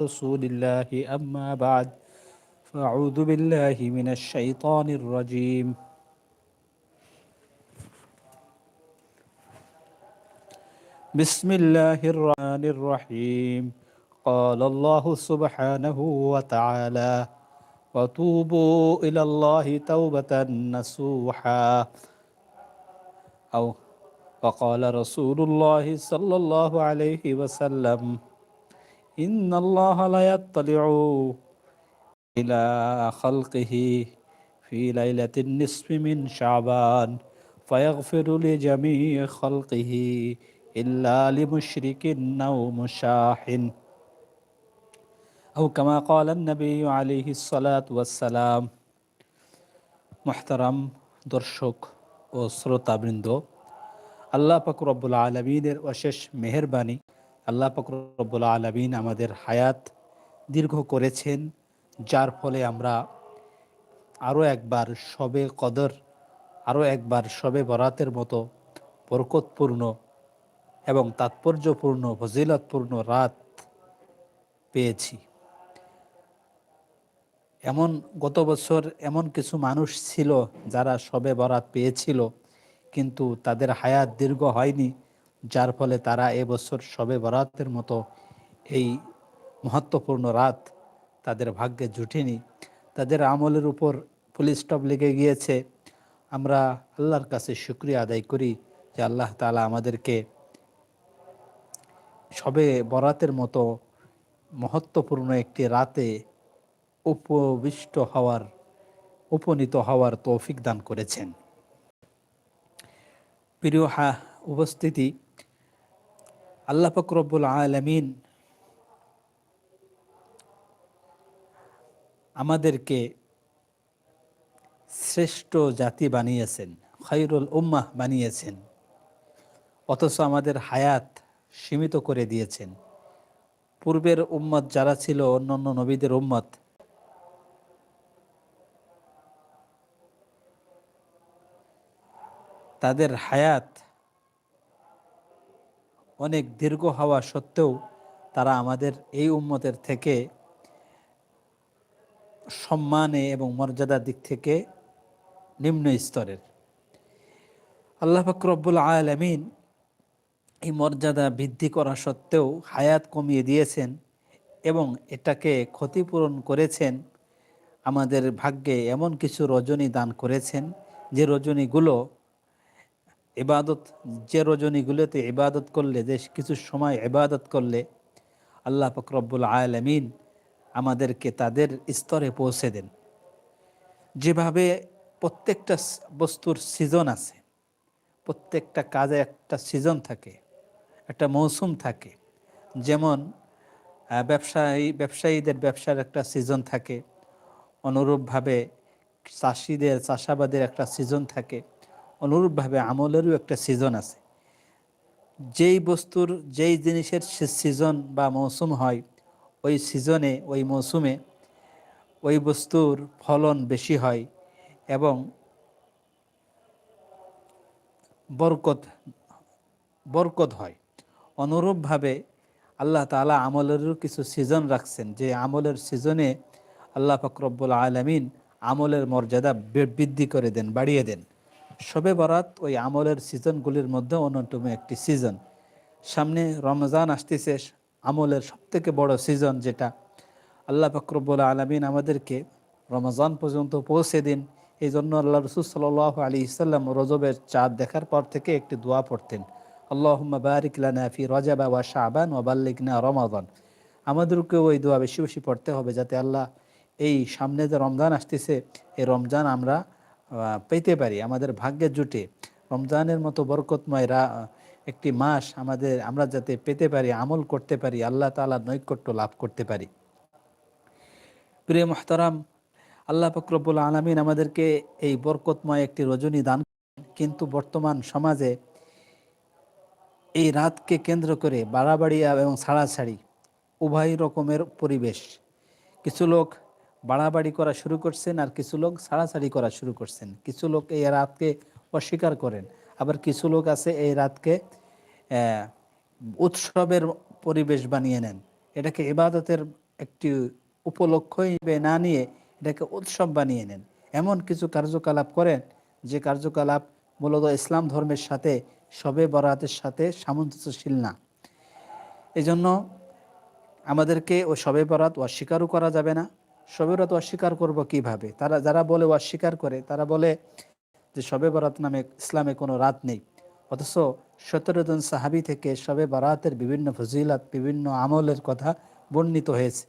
رسول الله أما بعد فأعوذ بالله من الشيطان الرجيم. بسم الله الرحمن الرحيم. قال الله سبحانه وتعالى وتوبوا إلى الله توبة نصوحا. أو وقال رسول الله صلى الله عليه وسلم إن الله لا يطلع إلى خلقه في ليلة النصف من شعبان فيغفر لجميع خلقه إلا لمشرك أو مشاحن أو كما قال النبي عليه الصلاة والسلام محترم দর্শক ও শ্রোতাবৃন্দ আল্লাহ পাকুর আলমিনের অশেষ মেহরবানি আল্লাহ পাকুর আলমিন আমাদের হায়াত দীর্ঘ করেছেন, যার ফলে আমরা আরও একবার সবে কদর আরও একবার সবে বরাতের মতো বরকতপূর্ণ এবং তাৎপর্যপূর্ণ, ফজিলতপূর্ণ রাত পেয়েছি। এমন গত বছর এমন কিছু মানুষ ছিল যারা সবে বরাত পেয়েছিল, কিন্তু তাদের হায়াত দীর্ঘ হয়নি। যার ফলে তারা এবছর সবে বরাতের মতো এই মহত্বপূর্ণ রাত তাদের ভাগ্যে জুটেনি। তাদের আমলের উপর পুলিশ স্টপ লেগে গিয়েছে। আমরা আল্লাহর কাছে শুক্রিয়া আদায় করি যে আল্লাহ তালা আমাদেরকে সবে বরাতের মতো মহত্বপূর্ণ একটি রাতে উপবিষ্ট হওয়ার, উপনীত হওয়ার তৌফিক দান করেছেন। প্রিয় হা, উপস্থিতি আল্লাহ ফকরবুল আলমিন আমাদেরকে শ্রেষ্ঠ জাতি বানিয়েছেন খৈরুল উম্মাহ বানিয়েছেন, অথচ আমাদের হায়াত সীমিত করে দিয়েছেন। পূর্বের উম্মত যারা ছিল অন্য অন্য নবীদের উম্মত, তাদের হায়াত অনেক দীর্ঘ হওয়া সত্ত্বেও তারা আমাদের এই উম্মতের থেকে সম্মানে এবং মর্যাদার দিক থেকে নিম্ন স্তরের। আল্লাহ ফকরব্বুল আলমিন এই মর্যাদা বৃদ্ধি করা সত্ত্বেও হায়াত কমিয়ে দিয়েছেন এবং এটাকে ক্ষতিপূরণ করেছেন। আমাদের ভাগ্যে এমন কিছু রজনী দান করেছেন যে রজনীগুলো ইবাদত যে রজনীগুলোতে ইবাদত করলে, যে কিছু সময় ইবাদত করলে আল্লাহ ফকরব্বুল আলমিন আমাদেরকে তাদের স্তরে পৌঁছে দেন। যেভাবে প্রত্যেকটা বস্তুর সিজন আছে, প্রত্যেকটা কাজে একটা সিজন থাকে, একটা মৌসুম থাকে। যেমন ব্যবসায়ী, ব্যবসায়ীদের ব্যবসার একটা সিজন থাকে, অনুরূপভাবে চাষিদের, চাষাবাদের একটা সিজন থাকে। অনুরূপভাবে আমলেরও একটা সিজন আছে। যেই বস্তুর, যেই জিনিসের সিজন বা মৌসুম হয়, ওই সিজনে ওই মৌসুমে ওই বস্তুর ফলন বেশি হয় এবং বরকত বরকত হয়। অনুরূপভাবে আল্লাহ তালা আমলেরও কিছু সিজন রাখছেন, যে আমলের সিজনে আল্লাহ ফকরব্বুল আলমিন আমলের মর্যাদা বৃদ্ধি করে দেন, বাড়িয়ে দেন। সবে বরাত ওই আমলের সিজনগুলির মধ্যে অন্যতম একটি সিজন। সামনে রমজান আসতেছে, আমলের সবথেকে বড় সিজন যেটা। আল্লাহ ফকরবুল আলমিন আমাদেরকে রমজান পর্যন্ত পৌঁছে দিন। এই জন্য আল্লাহ রসুল সাল আলী ইসাল্লাম রজবের চাঁদ দেখার পর থেকে একটি দোয়া পড়তেন। আল্লাহ বারিক লানাফি রজাবা ওয়া শাহবান ওয়াবাল্লিকনা রমাদান। আমাদেরকে ওই দোয়া বেশি বেশি পড়তে হবে যাতে আল্লাহ এই সামনে যে রমজান আসতেছে, এই রমজান আমরা পেতে পারি। আমাদের ভাগ্যে জুটে। রমজানের মতো বরকতময় রা, একটি মাস আমাদের, আমরা যাতে পেতে পারি, আমল করতে পারি, আল্লাহ তালা নৈকট্য লাভ করতে পারি। প্রিয় মহতারাম, আল্লাহ ফকরবুল আলমিন আমাদেরকে এই বরকতময় একটি রজনী দান কিন্তু বর্তমান সমাজে এই রাতকে কেন্দ্র করে বাড়াবাড়ি এবং ছাড়াছাড়ি উভয় রকমের পরিবেশ। কিছু লোক বাড়াবাড়ি করা শুরু করছেন আর কিছু লোক ছাড়াছাড়ি করা শুরু করছেন। কিছু লোক এই রাতকে অস্বীকার করেন। আবার কিছু লোক আছে এই রাতকে উৎসবের পরিবেশ বানিয়ে নেন। এটাকে ইবাদতের একটি উপলক্ষ হিসেবে না নিয়ে এটাকে উৎসব বানিয়ে নেন। এমন কিছু কার্যকলাপ করেন যে কার্যকলাপ মূলত ইসলাম ধর্মের সাথে, সবে বরাতের সাথে সামঞ্জস্যশীল না। এজন্য আমাদেরকে ও সবে বরাত অস্বীকারও করা যাবে না। সবে বরাত অস্বীকার করব কীভাবে? তারা, যারা বলে অস্বীকার করে, তারা বলে যে সবে বরাত নামে ইসলামে কোনো রাত নেই। অথচ সতেরো জন সাহাবি থেকে সবে বরাতের বিভিন্ন ফজিলাত, বিভিন্ন আমলের কথা বর্ণিত হয়েছে।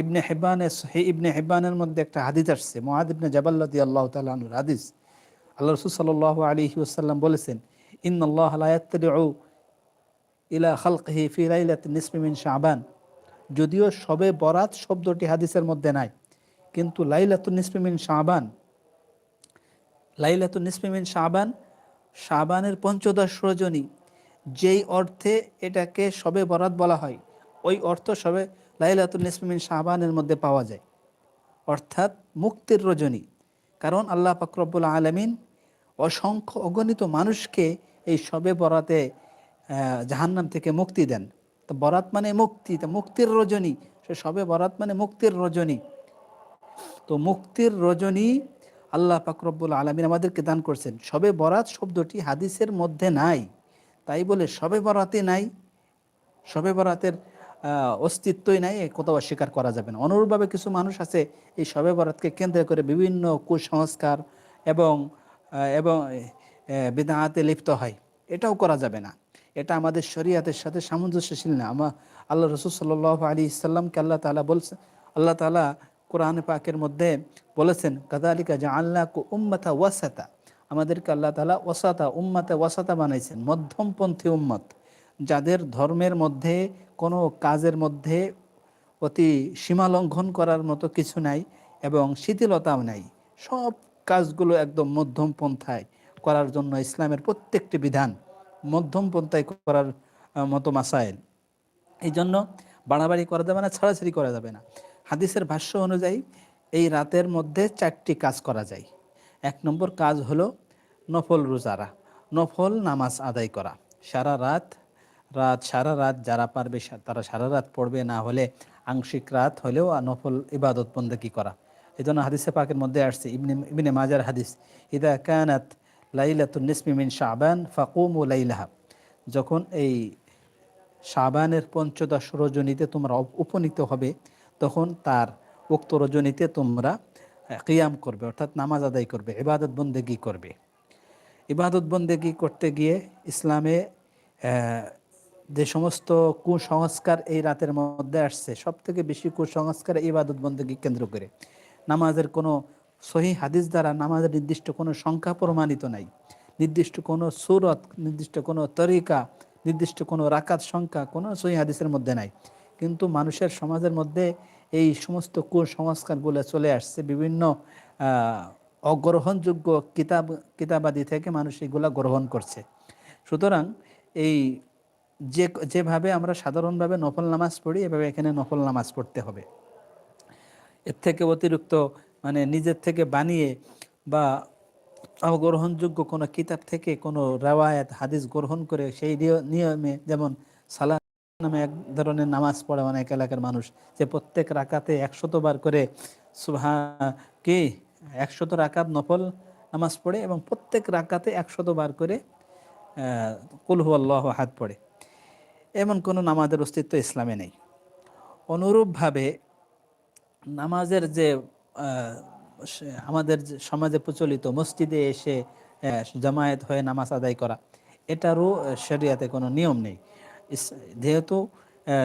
ইবনে হেব্বানের হে ইবনে হেব্বানের মধ্যে একটা হাদিস আসছে মহাদ ইবনে জাবাল্লাদি আল্লাহ তালুর হাদিস। আল্লাহ রসুল সাল আলী ওসাল্লাম বলেছেন ইন আল্লাহ ইলা খালকহি ফি লাইলাত নিসমিমিন শাবান। যদিও সবে বরাত শব্দটি হাদিসের মধ্যে নাই। কিন্তু লাইলাতুন নিসমিমিন শাবান, লাইলাতুন নিসমিমিন শাবান, শাবানের পঞ্চদশ রজনী, যেই অর্থে এটাকে সবে বরাত বলা হয়, ওই অর্থ সবে লাইলাতুল নিসমিমিন শাবানের মধ্যে পাওয়া যায়। অর্থাৎ মুক্তির রজনী। কারণ আল্লাহ পাকরবুল আলমিন অসংখ্য অগণিত মানুষকে এই সবে বরাতে জাহান্নাম থেকে মুক্তি দেন। তো বরাত মানে মুক্তি, তো মুক্তির রজনী, সে সবে বরাত মানে মুক্তির রজনী। তো মুক্তির রজনী আল্লাহ পাকরব্বুল আলমিন আমাদেরকে দান করছেন। সবে বরাত শব্দটি হাদিসের মধ্যে নাই। তাই বলে সবে বরাতে নাই, সবে বরাতের অস্তিত্বই নাই কোথাও অস্বীকার করা যাবে না। অনুরূপভাবে কিছু মানুষ আছে, এই সবে বরাতকে কেন্দ্র করে বিভিন্ন কুসংস্কার এবং এবং বিধাতে লিপ্ত হয়। এটাও করা যাবে না। এটা আমাদের শরীয়তের সাথে সামঞ্জস্যশীল না। আমার আল্লাহ রসুল সাল আলী ইসাল্লামকে আল্লাহ তালা বলছে আল্লাহ তালা কোরআন পাকের মধ্যে বলেছেন কাদালিকা যা আল্লাহ উম্মাতা ওয়াসাতা। আমাদেরকে আল্লাহ তালা ওয়াসাতা, উম্মাতা ওয়াসাতা বানাইছেন, মধ্যমপন্থী উম্মত। যাদের ধর্মের মধ্যে, কোনো কাজের মধ্যে অতি সীমালঙ্ঘন করার মতো কিছু নাই এবং শিথিলতাও নাই। সব কাজগুলো একদম মধ্যম পন্থায় করার জন্য ইসলামের প্রত্যেকটি বিধান মধ্যম পন্থায় করার মতো মাসাইল। এই জন্য বাড়াবাড়ি করা যাবে না, ছাড়াছাড়ি করা যাবে না। হাদিসের ভাষ্য অনুযায়ী এই রাতের মধ্যে চারটি কাজ করা যায়। এক নম্বর কাজ হলো নফল রোজারা নফল নামাজ আদায় করা। সারা রাত রাত, সারা রাত যারা পারবে তারা সারা রাত পড়বে, না হলে আংশিক রাত হলেও নফল ইবাদত বন্দেকি করা। এই জন্য হাদিসে পাকের মধ্যে আসছে, ইবনে ইবনে মাজার হাদিস, ইদা কানাত লাইলাতুন নিসমি মিন শাবান, ফাকুম ও লাইলাহা। যখন এই শাবানের পঞ্চদশ রজনীতে তোমরা উপনীত হবে, তখন তার উক্ত রজনীতে তোমরা কিয়াম করবে, অর্থাৎ নামাজ আদায় করবে, ইবাদত বন্দেগি করবে। ইবাদত বন্দেগি করতে গিয়ে ইসলামে যে সমস্ত কুসংস্কার এই রাতের মধ্যে আসছে সব থেকে বেশি কুসংস্কার ইবাদত বন্দেগি কেন্দ্র করে। নামাজের কোনো সহি হাদিস দ্বারা নামাজের নির্দিষ্ট কোনো সংখ্যা প্রমাণিত নাই। নির্দিষ্ট কোনো সুরত, নির্দিষ্ট কোনো তরিকা, নির্দিষ্ট কোনো রাকাত সংখ্যা কোনো সহি হাদিসের মধ্যে নাই। কিন্তু মানুষের সমাজের মধ্যে এই সমস্ত কুসংস্কারগুলো চলে আসছে। বিভিন্ন অগ্রহণযোগ্য কিতাব, কিতাবাদি থেকে মানুষ এগুলা গ্রহণ করছে। সুতরাং এই যে, যেভাবে আমরা সাধারণভাবে নফল নামাজ পড়ি, এভাবে এখানে নফল নামাজ পড়তে হবে। এর থেকে অতিরিক্ত মানে নিজের থেকে বানিয়ে বা গ্রহণযোগ্য কোনো কিতাব থেকে কোনো রেওয়ায়ত, হাদিস গ্রহণ করে সেই নিয়মে যেমন সালা নামে এক ধরনের নামাজ পড়ে অনেক এলাকার মানুষ, যে প্রত্যেক রাকাতে একশত বার করে সুভা কি একশত রাকাত নফল নামাজ পড়ে এবং প্রত্যেক রাকাতে একশত বার করে কুলহু আল্লাহ হাত পড়ে। এমন কোনো নামাজের অস্তিত্ব ইসলামে নেই। অনুরূপভাবে নামাজের যে আমাদের সমাজে প্রচলিত মসজিদে এসে জামায়াত হয়ে নামাজ আদায় করা, এটারও শরিয়াতে কোনো নিয়ম নেই। যেহেতু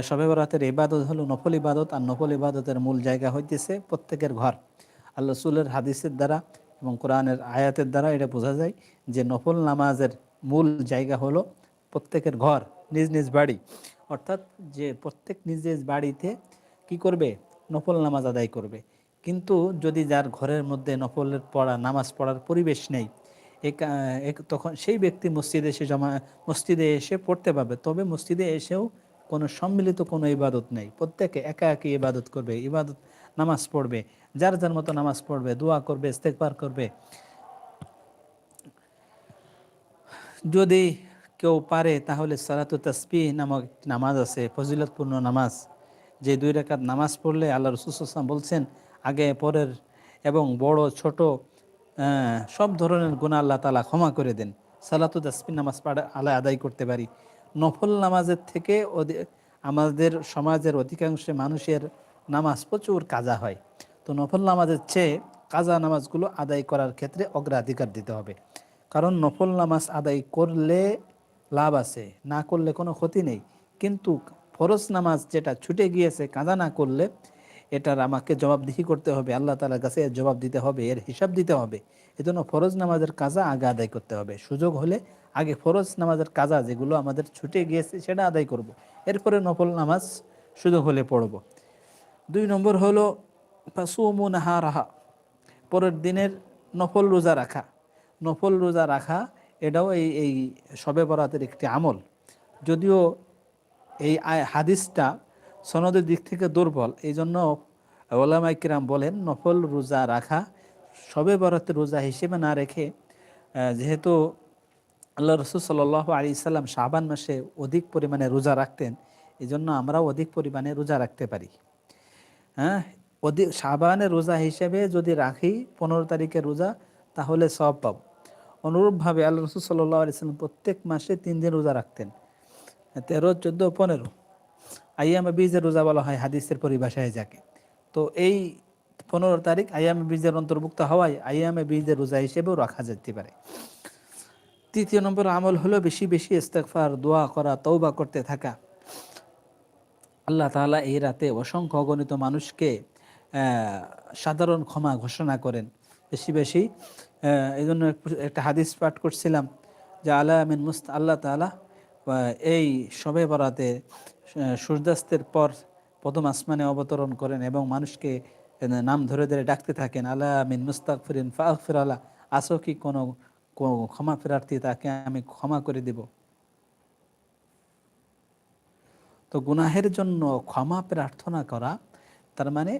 সবে বরাতের ইবাদত হলো নফল ইবাদত, আর নফল ইবাদতের মূল জায়গা হইতেছে প্রত্যেকের ঘর। আল্লাহ সুলের হাদিসের দ্বারা এবং কোরআনের আয়াতের দ্বারা এটা বোঝা যায় যে নফল নামাজের মূল জায়গা হলো প্রত্যেকের ঘর, নিজ নিজ বাড়ি। অর্থাৎ যে প্রত্যেক নিজ নিজ বাড়িতে কি করবে? নফল নামাজ আদায় করবে। কিন্তু যদি যার ঘরের মধ্যে নফলের পড়া, নামাজ পড়ার পরিবেশ নেই তখন সেই ব্যক্তি মসজিদে এসে জমা, মসজিদে এসে পড়তে পারবে। তবে মসজিদে এসেও কোনো সম্মিলিত কোনো ইবাদত নেই। প্রত্যেকে একা একই ইবাদত করবে, ইবাদত, নামাজ পড়বে। যার যার মতো নামাজ পড়বে, দোয়া করবে ইস্তেকবার করবে। যদি কেউ পারে, তাহলে সালাতু তসবি নামক নামাজ আছে, ফজিলতপূর্ণ নামাজ। যে দুই রেখাত নামাজ পড়লে আল্লাহ রসুলাম বলছেন আগে, পরের এবং বড়, ছোট সব ধরনের গুণা আল্লাহ তালা ক্ষমা করে দেন। সালাতু দাসপিন নামাজ পাড়া আল্লাহ আদায় করতে পারি। নফল নামাজের থেকে আমাদের সমাজের অধিকাংশ মানুষের নামাজ প্রচুর কাজা হয়। তো নফল নামাজের চেয়ে কাজা নামাজগুলো আদায় করার ক্ষেত্রে অগ্রাধিকার দিতে হবে। কারণ নফল নামাজ আদায় করলে লাভ আছে, না করলে কোনো ক্ষতি নেই। কিন্তু ফরজ নামাজ যেটা ছুটে গিয়েছে, কাজা না করলে এটার আমাকে জবাবদিহি করতে হবে, আল্লাহ তালার কাছে এর জবাব দিতে হবে, এর হিসাব দিতে হবে। এজন্য ফরজ নামাজের কাজা আগে আদায় করতে হবে। সুযোগ হলে আগে ফরজ নামাজের কাজা যেগুলো আমাদের ছুটে গিয়েছে সেটা আদায় করব। এরপরে নফল নামাজ সুযোগ হলে পড়ব। দুই নম্বর হলো সুমু নাহা রাহা পরের দিনের নফল রোজা রাখা। নফল রোজা রাখা এটাও এই এই শবে বরাতের একটি আমল। যদিও এই হাদিসটা সনদের দিক থেকে দুর্বল। এই জন্য ওলামাই কিরাম বলেন, নফল রোজা রাখা সবে বরাতের রোজা হিসেবে না রেখে যেহেতু আল্লাহ রসুল সাল্লাহ আলী সাল্লাম শাবান মাসে অধিক পরিমাণে রোজা রাখতেন এই জন্য আমরাও অধিক পরিমাণে রোজা রাখতে পারি। হ্যাঁ অধিক সাবানের রোজা হিসেবে যদি রাখি পনেরো তারিখের রোজা, তাহলে সব পাব। অনুরূপভাবে আল্লাহ রসুল সাল্লাহ আলিয়াল্লাম প্রত্যেক মাসে তিন দিন রোজা রাখতেন, তেরো, চোদ্দ, পনেরো। আইয়ামে বীজের রোজা বলা হয় হাদিসের পরিভাষায় যাকে। তো এই পনেরো তারিখ আইয়ামে বীজের অন্তর্ভুক্ত হওয়ায় আইয়ামে বীজের রোজা হিসেবেও রাখা যেতে পারে। তৃতীয় নম্বর আমল হলো বেশি বেশি ইস্তেগফার দোয়া করা তৌবা করতে থাকা। আল্লাহ তাআলা এই রাতে অসংখ্য অগণিত মানুষকে সাধারণ ক্ষমা ঘোষণা করেন। বেশি বেশি এই জন্য একটা হাদিস পাঠ করছিলাম যে আলা আমিন মুস্ত আল্লাহ আহ, এই সবে বরাতে সূর্যাস্তের পর প্রথম আসমানে অবতরণ করেন এবং মানুষকে নাম ধরে ধরে ডাকতে থাকেন আলা আমিন মুস্তাকফিরিন ফাগফির আলা। আসো কি কোনো ক্ষমা প্রার্থী, তাকে আমি ক্ষমা করে দেব। তো গুনাহের জন্য ক্ষমা প্রার্থনা করা, তার মানে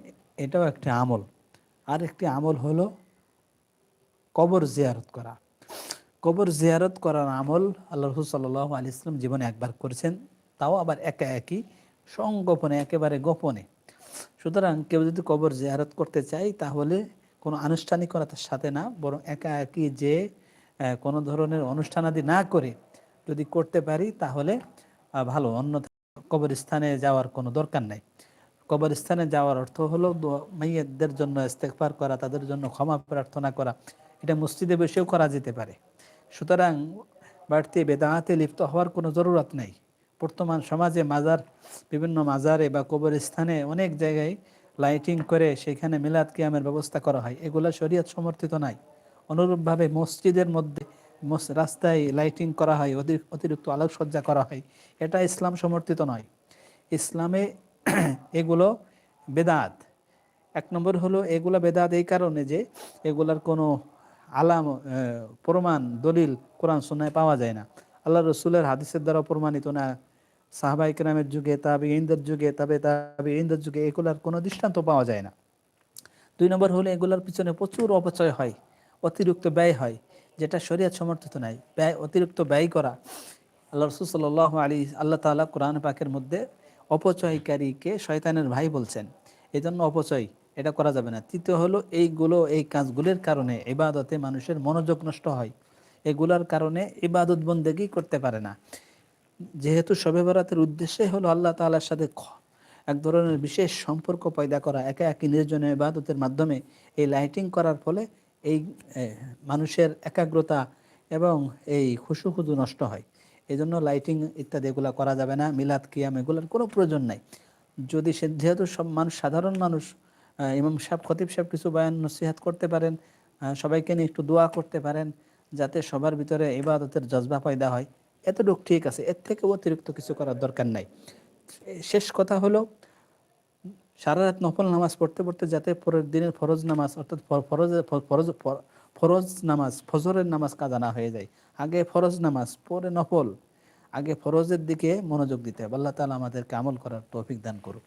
এটাও একটি আমল। আর একটি আমল হলো কবর জিয়ারত করা। কবর জিয়ারত করার আমল আল্লাহ রসুল সাল্লাহ আলি ইসলাম জীবনে একবার করেছেন। তাও আবার একা একই, সংগোপনে, একেবারে গোপনে। সুতরাং কেউ যদি কবর জিয়ারত করতে চায়, তাহলে কোনো আনুষ্ঠানিকতার সাথে না, বরং একা একই যে কোনো ধরনের অনুষ্ঠানাদি না করে যদি করতে পারি, তাহলে ভালো। অন্য কবরস্থানে যাওয়ার কোনো দরকার নাই। কবরস্থানে যাওয়ার অর্থ হলো মাইয়াদের জন্য ইস্তেগফার করা, তাদের জন্য ক্ষমা প্রার্থনা করা। এটা মসজিদে বসেও করা যেতে পারে। সুতরাং বাড়তি বেদাহাতে লিপ্ত হওয়ার কোনো জরুরত নেই। বর্তমান সমাজে মাজার, বিভিন্ন মাজারে বা কবরস্থানে অনেক জায়গায় লাইটিং করে সেখানে মিলাদ কিয়ামের ব্যবস্থা করা হয়। এগুলো শরীয়ত সমর্থিত নাই। অনুরূপভাবে মসজিদের মধ্যে রাস্তায় লাইটিং করা হয় অতি- অতিরিক্ত আলোকসজ্জা করা হয়। এটা ইসলাম সমর্থিত নয়। ইসলামে এগুলো বেদাত। এক নম্বর হলো, এগুলা বেদাত এই কারণে যে এগুলার কোনো আলাম প্রমাণ, দলিল কোরআন, সুন্নায় পাওয়া যায় না। আল্লাহ রসুলের হাদিসের দ্বারা প্রমাণিত না। সাহাবাই কেরামের যুগে তাবে ইন্দের যুগে, তবে তাবে ইন্দের যুগে এগুলার কোনো দৃষ্টান্ত পাওয়া যায় না। দুই নম্বর হলো এগুলার পিছনে প্রচুর অপচয় হয়, অতিরিক্ত ব্যয় হয়, যেটা শরীয়ত সমর্থিত নাই। ব্যয়, অতিরিক্ত ব্যয় করা, আল্লাহ রসুল সাল্লাহ আলী আল্লাহ তাআলা কোরআন পাকের মধ্যে অপচয়কারীকে শয়তানের ভাই বলছেন। এই জন্য অপচয়, এটা করা যাবে না। তৃতীয় হলো এইগুলো, এই কাজগুলির কারণে ইবাদতে মানুষের মনোযোগ নষ্ট হয়। এগুলার কারণে ইবাদত বন্দেগি করতে পারে না। যেহেতু শবে বরাতের উদ্দেশ্যে হলো আল্লাহ তাআলার সাথে এক ধরনের বিশেষ সম্পর্ক পয়দা করা, একা একই নির্জনে ইবাদতের মাধ্যমে এই লাইটিং করার ফলে এই মানুষের একাগ্রতা এবং এই খুশু খুদু নষ্ট হয়। এই জন্য লাইটিং ইত্যাদি এগুলো করা যাবে না, মিলাদ, কিয়াম এগুলোর কোনো প্রয়োজন নাই। যদি সে, যেহেতু সব মানুষ, সাধারণ মানুষ ইমাম সাহেব, খতিব সাহেব কিছু বয়ান নসিহাত করতে পারেন সবাইকে নিয়ে একটু দোয়া করতে পারেন, যাতে সবার ভিতরে ইবাদতের জজবা পয়দা হয়। এতটুকু ঠিক আছে, এর থেকে অতিরিক্ত কিছু করার দরকার নাই। শেষ কথা হলো, সারা রাত নফল নামাজ পড়তে পড়তে যাতে পরের দিনের ফরজ নামাজ অর্থাৎ ফরজ ফরজ ফরজ নামাজ, ফজরের নামাজ কাজা না হয়ে যায়। আগে ফরজ নামাজ, পরে নফল। আগে ফরজের দিকে মনোযোগ দিতে হবে। আল্লাহ তালা আমাদেরকে আমল করার তৌফিক দান করুক।